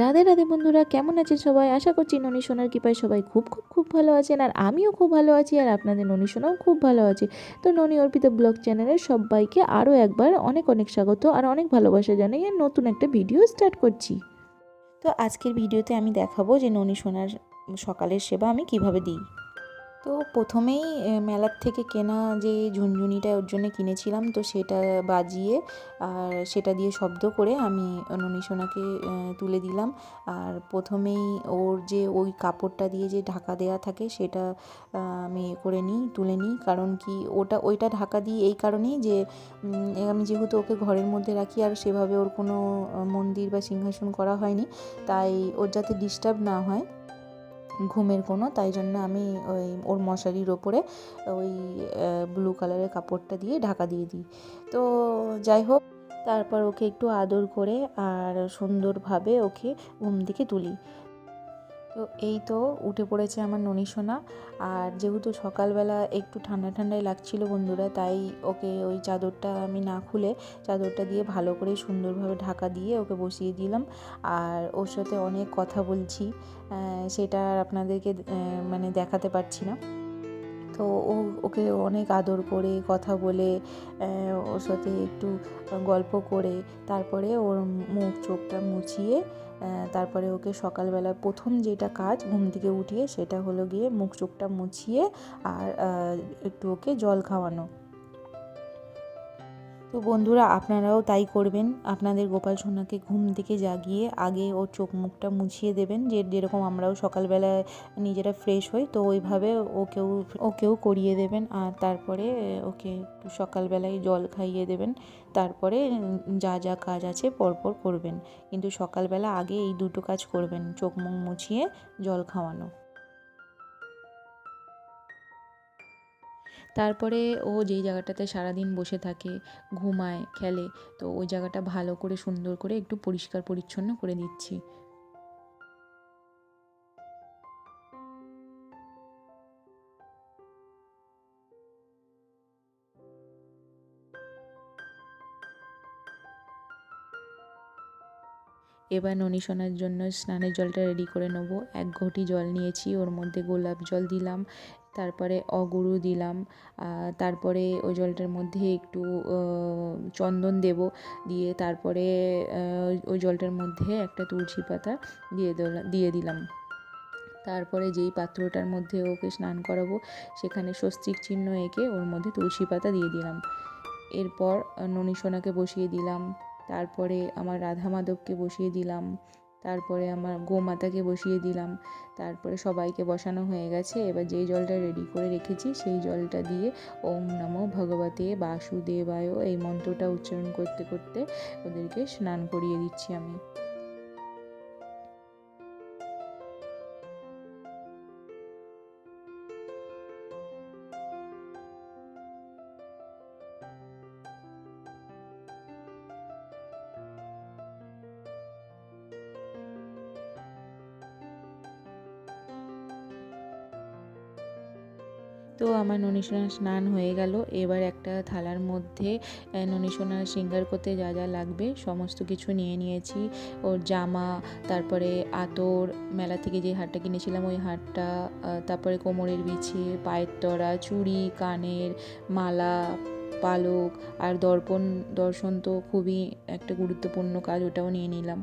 রাধে রাধে বন্ধুরা, কেমন আছেন সবাই? আশা করছি ননী সোনার কৃপায় সবাই খুব খুব খুব ভালো আছেন, আর আমিও খুব ভালো আছি, আর আপনাদের ননী সোনাও খুব ভালো আছে। তো ননী অর্পিত ব্লগ চ্যানেলের সবাইকে আরও একবার অনেক অনেক স্বাগত, আর অনেক ভালোবাসা জানাই, আর নতুন একটা ভিডিও স্টার্ট করছি। তো আজকের ভিডিওতে আমি দেখাবো যে ননী সোনার সকালের সেবা আমি কীভাবে দিই। তো প্রথমেই মেলার থেকে কেনা যে ঝুনঝুনিটা ওর জন্য কিনেছিলাম, তো সেটা বাজিয়ে আর সেটা দিয়ে শব্দ করে আমি ননী সোনাকে তুলে দিলাম। আর প্রথমেই ওর যে ওই কাপড়টা দিয়ে যে ঢাকা দেওয়া থাকে সেটা আমি করে নিই, তুলে নিই। কারণ কি ওটা, ওইটা ঢাকা দিই এই কারণেই যে আমি যেহেতু ওকে ঘরের মধ্যে রাখি আর সেভাবে ওর কোনো মন্দির বা সিংহাসন করা হয়নি, তাই ওর যাতে ডিস্টার্ব না হয় ঘুমের কোনো, তাই জন্য আমি ওই ওর মশারির ওপরে ওই ব্লু কালারের কাপড়টা দিয়ে ঢাকা দিয়ে দিই। তো যাই হোক, তারপর ওকে একটু আদর করে আর সুন্দরভাবে ওকে ঘুম থেকে তুলি। তো এই তো উঠে পড়েছে আমার ননি সোনা। আর যেহেতু সকালবেলা একটু ঠান্ডা ঠান্ডাই লাগছিল বন্ধুরা, তাই ওকে ওই চাদরটা আমি না খুলে চাদরটা দিয়ে ভালো করে সুন্দরভাবে ঢাকা দিয়ে ওকে বসিয়ে দিলাম। আর ওর সাথে অনেক কথা বলছি সেটা আর আপনাদেরকে মানে দেখাতে পারছি না। তো ও, ওকে অনেক আদর করে কথা বলে ওর সাথে একটু গল্প করে, তারপরে ওর মুখ চোখটা মুছিয়ে তারপরে ওকে সকালবেলা প্রথম যেটা কাজ ঘুম থেকে উঠিয়ে সেটা হলো গিয়ে মুখ চোখটা মুছিয়ে আর একটু ওকে জল খাওয়ানো। তো বন্ধুরা, আপনারাও তাই করবেন। আপনাদের গোপাল সোনাকে ঘুম থেকে জাগিয়ে আগে ওর চোখ মুখটা মুছিয়ে দেবেন, যে যেরকম আমরাও সকালবেলা নিজেরা ফ্রেশ হই, তো ওইভাবে ওকেও ওকেও করিয়ে দেবেন। আর তারপরে ওকে একটু সকালবেলায় জল খাইয়ে দেবেন। তারপরে যা যা কাজ আছে পরপর করবেন। কিন্তু সকালবেলা আগে এই দুটো কাজ করবেন, চোখ মুখ মুছিয়ে জল খাওয়ানো। তারপরে ও যেই জায়গাটাতে সারাদিন বসে থাকে, ঘুমায়, খেলে, তো ওই জায়গাটা ভালো করে, সুন্দর করে একটু পরিষ্কার পরিচ্ছন্ন করে দিচ্ছি এবার ননী সোনার জন্য স্নানের জলটা রেডি করে নেব। এক ঘটি জল নিয়েছি, ওর মধ্যে গোলাপ জল দিলাম। তারপরে অগুরু দিলাম তারপরে ওই জলটার মধ্যে একটু চন্দন দেব দিয়ে তারপরে ওই জলটার মধ্যে একটা তুলসী পাতা দিয়ে দিয়ে দিলাম। তারপরে যেই পাত্রটার মধ্যে ওকে স্নান করাবো, সেখানে স্বস্তিক চিহ্ন এঁকে ওর মধ্যে তুলসী পাতা দিয়ে দিলাম। এরপর ননী সোনাকে বসিয়ে দিলাম। তারপরে আমার রাধা মাধবকে বসিয়ে দিলাম। তারপরে আমার গোমাতাকে বসিয়ে দিলাম। তারপরে সবাইকে বসানো হয়ে গেছে। এবার যেই জলটা রেডি করে রেখেছি, সেই জলটা দিয়ে ওম নমো ভগবতে বাসুদেবায় এই মন্ত্রটা উচ্চারণ করতে করতে ওদেরকে স্নান করিয়ে দিচ্ছি আমি। তো আমার ননীসোনার স্নান হয়ে গেল। এবার একটা থালার মধ্যে ননীসোনার শৃঙ্গার করতে যা যা লাগবে সমস্ত কিছু নিয়ে নিয়েছি। ওর জামা, তারপরে আতর, মেলা থেকে যে হারটা কিনেছিলাম ওই হারটা তারপরে কোমরের বিছে পায়ের তরা চুড়ি, কানের মালা, পালক আর দর্পণ, দর্শন তো খুবই একটা গুরুত্বপূর্ণ কাজ ওটাও নিয়ে নিলাম।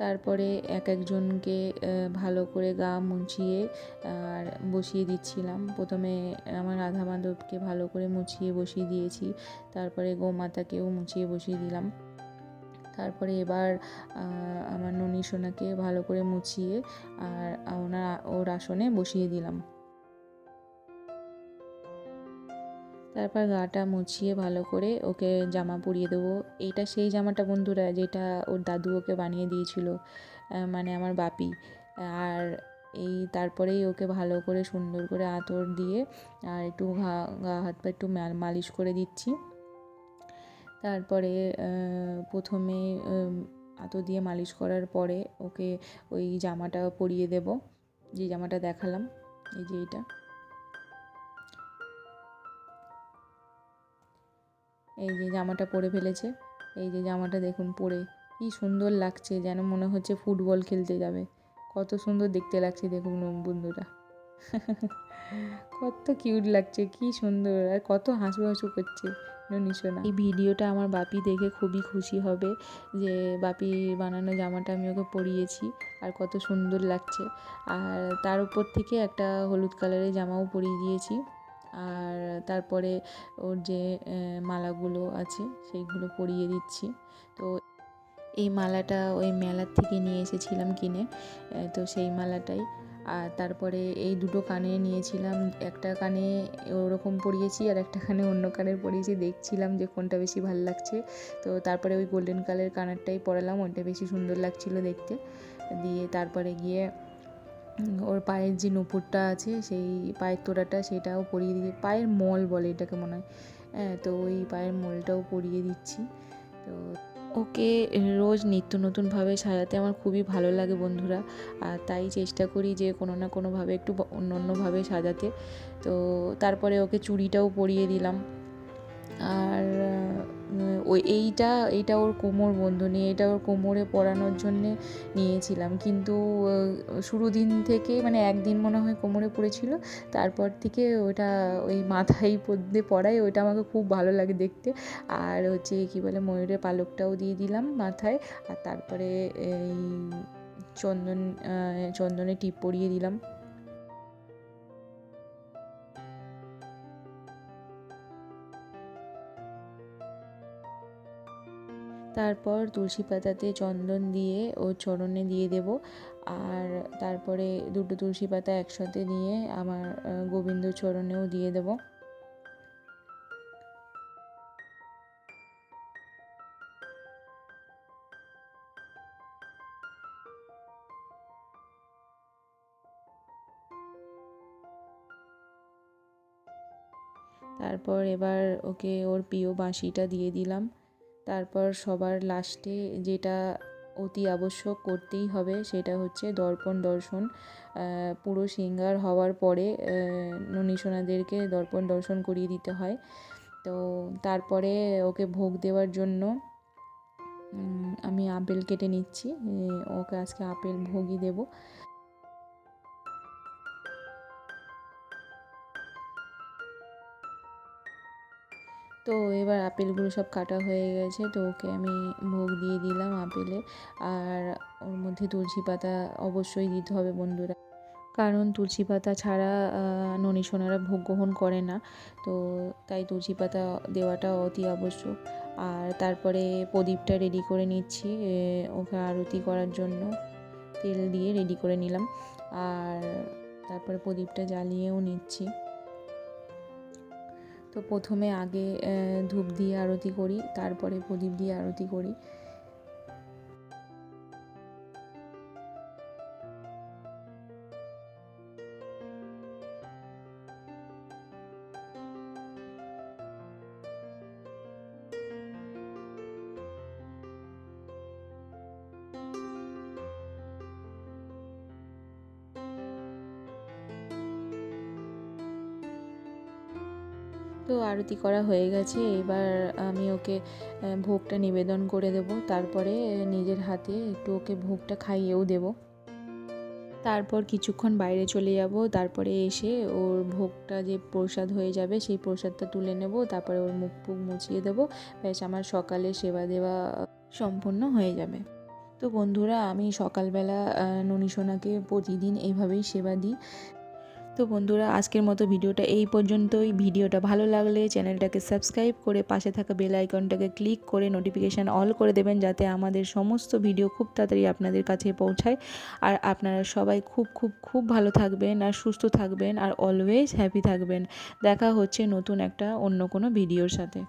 তারপরে এক একজনকে ভালো করে গা মুছিয়ে, আর বসিয়ে দিচ্ছিলাম। প্রথমে আমার রাধা মাধবকে ভালো করে মুছিয়ে বসিয়ে দিয়েছি, তারপরে গোমাতাকেও মুছিয়ে বসিয়ে দিলাম। তারপরে এবার আমার ননী সোনাকে ভালো করে মুছিয়ে, আর ওনার, ওর আসনে বসিয়ে দিলাম। তারপর গাটা মুছিয়ে ভালো করে ওকে জামা পরিয়ে দেবো। এইটা সেই জামাটা বন্ধুরা যেটা ওর দাদু ওকে বানিয়ে দিয়েছিল মানে আমার বাপি। আর এই তারপরেই ওকে ভালো করে সুন্দর করে আতর দিয়ে আর একটু ঘা, গা হাত পা একটু মাল- মালিশ করে দিচ্ছি। তারপরে প্রথমে আতর দিয়ে মালিশ করার পরে ওকে ওই জামাটা পরিয়ে দেব। যে জামাটা দেখালাম, এই যে এইটা এই যে জামাটা পরে ফেলেছে, এই যে জামাটা দেখুন পরে। কি সুন্দর লাগছে, যেন মনে হচ্ছে ফুটবল খেলতে যাবে। কত সুন্দর দেখতে লাগছে দেখুন বন্ধুরা। কত কিউট লাগছে, কি সুন্দর, আর কত হাসু হাসু করছে ননি সোনা এই ভিডিওটা আমার বাপি দেখে খুবই খুশি হবে, যে বাপি বানানো জামাটা আমি ওকে পরিয়েছি, আর কত সুন্দর লাগছে। আর তার উপর থেকে একটা হলুদ কালারের জামাও পরিয়ে দিয়েছি। আর তারপরে ওর যে মালাগুলো আছে সেইগুলো পরিয়ে দিচ্ছি। তো এই মালাটা ওই মেলার থেকে নিয়ে এসেছিলাম কিনে তো সেই মালাটাই। আর তারপরে এই দুটো কানে নিয়েছিলাম, একটা কানে ওরকম পরিয়েছি আর একটা কানে অন্য কানের পরিয়েছি। দেখছিলাম যে কোনটা বেশি ভালো লাগছে। তো তারপরে ওই গোল্ডেন কালার কানারটাই পরালাম, ওইটা বেশি সুন্দর লাগছিল দেখতে। দিয়ে তারপরে গিয়ে ওর পায়ের যে নুপুরটা আছে, সেই পায়ের তোড়াটা সেটাও পরিয়ে দিয়ে পায়ের মল বলে এটাকে মনে হয়। হ্যাঁ তো ওই পায়ের মলটাও পরিয়ে দিচ্ছি। তো ওকে রোজ নিত্য নতুনভাবে সাজাতে আমার খুবই ভালো লাগে বন্ধুরা। আর তাই চেষ্টা করি যে কোনো না কোনোভাবে একটু অন্য অন্যভাবে সাজাতে। তো তারপরে ওকে চুড়িটাও পরিয়ে দিলাম। আর ওই এইটা এইটা ওর কোমর বন্ধনী এটা ওর কোমরে পরানোর জন্যে নিয়েছিলাম। কিন্তু শুরু দিন থেকে মানে একদিন মনে হয় কোমরে পড়েছিল, তারপর থেকে ওটা ওই মাথায় পদ্মে পরাই ওইটা আমাকে খুব ভালো লাগে দেখতে। আর হচ্ছে কী বলে, ময়ূরের পালকটাও দিয়ে দিলাম মাথায়, আর তারপরে এই চন্দন চন্দনে টিপ পরিয়ে দিলাম। তারপর তুলসী পাতাতে চন্দন দিয়ে ও চরণে দিয়ে দেব। আর তারপরে দুটো তুলসী পাতা একসাথে নিয়ে আমার গোবিন্দ চরণেও দিয়ে দেব। তারপর এবার ওকে ওর প্রিয় বাঁশিটা দিয়ে দিলাম। তারপর সবার লাস্টে যেটা অতি আবশ্যক করতেই হবে সেটা হচ্ছে দর্পণ দর্শন। পুরো সিঙ্গার হওয়ার পরে ননীসোনাদেরকে দর্পণ দর্শন করিয়ে দিতে হয়। তো তারপরে ওকে ভোগ দেওয়ার জন্য আমি আপেল কেটে নিচ্ছি। ওকে আজকে আপেল ভোগই দেবো। তো এবার আপেলগুলো সব কাটা হয়ে গেছে, তো ওকে আমি ভোগ দিয়ে দিলাম আপেলে। আর ওর মধ্যে তুলসী পাতা অবশ্যই দিতে হবে বন্ধুরা। কারণ তুলসী পাতা ছাড়া ননী সোনারা ভোগ গ্রহণ করে না। তো তাই তুলসী পাতা দেওয়াটা অতি আবশ্যক। আর তারপরে প্রদীপটা রেডি করে নিচ্ছি ওকে আরতি করার জন্য। তেল দিয়ে রেডি করে নিলাম। আর তারপরে প্রদীপটা জ্বালিয়েও নিচ্ছি। তো প্রথমে আগে ধূপ দিয়ে আরতি করি তারপরে প্রদীপ দিয়ে আরতি করি। তো আরতি করা হয়ে গেছে। এবার আমি ওকে ভোগটা নিবেদন করে দেব। তারপরে নিজের হাতে একটু ওকে ভোগটা খাইয়েও দেব। তারপর কিছুক্ষণ বাইরে চলে যাব। তারপরে এসে ওর ভোগটা যে প্রসাদ হয়ে যাবে, সেই প্রসাদটা তুলে নেব। তারপরে ওর মুখ ফুক মুছিয়ে দেবো। ব্যাস, আমার সকালে সেবা দেওয়া সম্পূর্ণ হয়ে যাবে। তো বন্ধুরা, আমি সকালবেলা ননী সোনাকে প্রতিদিন এইভাবেই সেবা দিই। তো বন্ধুরা, আজকের মতো ভিডিওটা এই পর্যন্তই। ভিডিওটা ভালো লাগলে চ্যানেলটাকে সাবস্ক্রাইব করে পাশে থাকা বেল আইকনটাকে ক্লিক করে নোটিফিকেশান অল করে দেবেন যাতে আমাদের সমস্ত ভিডিও খুব তাড়াতাড়ি আপনাদের কাছে পৌঁছায়। আর আপনারা সবাই খুব খুব খুব ভালো থাকবেন আর সুস্থ থাকবেন আর অলওয়েজ হ্যাপি থাকবেন। দেখা হচ্ছে নতুন একটা অন্য কোনো ভিডিওর সাথে।